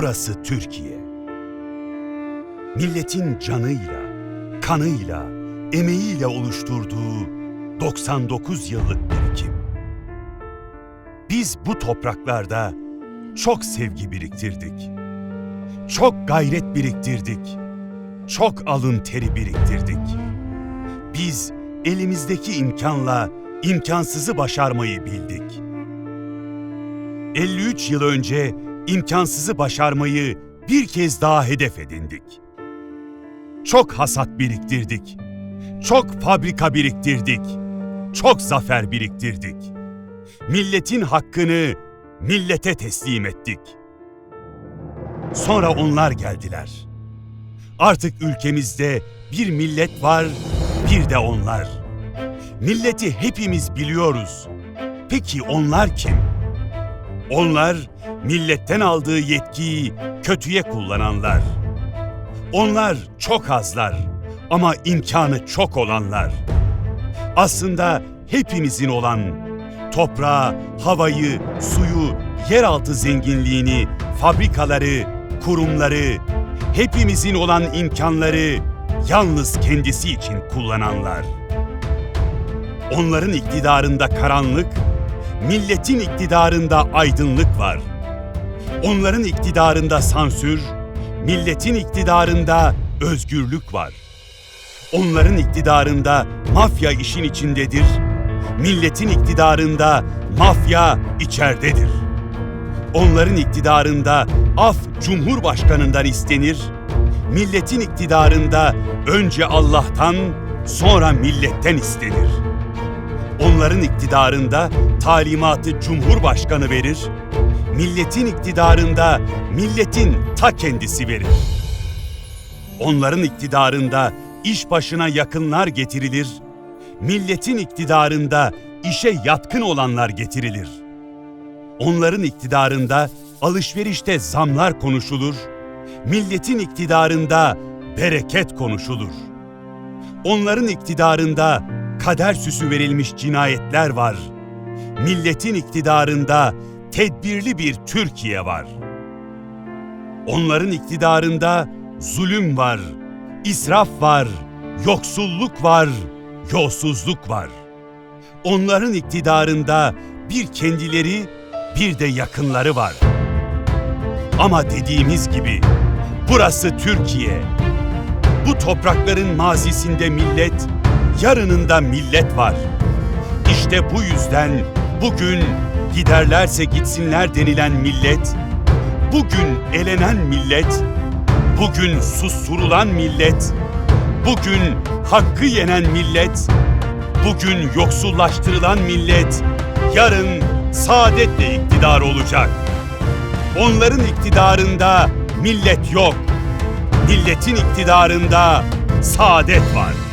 Burası Türkiye. Milletin canıyla, kanıyla, emeğiyle oluşturduğu 99 yıllık birikim. Biz bu topraklarda çok sevgi biriktirdik. Çok gayret biriktirdik. Çok alın teri biriktirdik. Biz elimizdeki imkanla imkansızı başarmayı bildik. 53 yıl önce imkansızı başarmayı bir kez daha hedef edindik. Çok hasat biriktirdik. Çok fabrika biriktirdik. Çok zafer biriktirdik. Milletin hakkını millete teslim ettik. Sonra onlar geldiler. Artık ülkemizde bir millet var, bir de onlar. Milleti hepimiz biliyoruz. Peki onlar kim? Onlar milletten aldığı yetkiyi kötüye kullananlar. Onlar çok azlar ama imkanı çok olanlar. Aslında hepimizin olan toprağı, havayı, suyu, yeraltı zenginliğini, fabrikaları, kurumları, hepimizin olan imkanları yalnız kendisi için kullananlar. Onların iktidarında karanlık, milletin iktidarında aydınlık var. Onların iktidarında sansür, milletin iktidarında özgürlük var. Onların iktidarında mafya işin içindedir, milletin iktidarında mafya içerdedir. Onların iktidarında af Cumhurbaşkanından istenir, milletin iktidarında önce Allah'tan sonra milletten istenir. Onların iktidarında talimatı Cumhurbaşkanı verir, milletin iktidarında milletin ta kendisi verir. Onların iktidarında iş başına yakınlar getirilir, milletin iktidarında işe yatkın olanlar getirilir. Onların iktidarında alışverişte zamlar konuşulur, milletin iktidarında bereket konuşulur. Onların iktidarında kader süsü verilmiş cinayetler var. Milletin iktidarında tedbirli bir Türkiye var. Onların iktidarında zulüm var, israf var, yoksulluk var, yolsuzluk var. Onların iktidarında bir kendileri bir de yakınları var. Ama dediğimiz gibi burası Türkiye. Bu toprakların mazisinde millet, yarınında millet var. İşte bu yüzden bugün giderlerse gitsinler denilen millet, bugün elenen millet, bugün susturulan millet, bugün hakkı yenen millet, bugün yoksullaştırılan millet, yarın saadetle iktidar olacak. Onların iktidarında millet yok. Milletin iktidarında saadet var.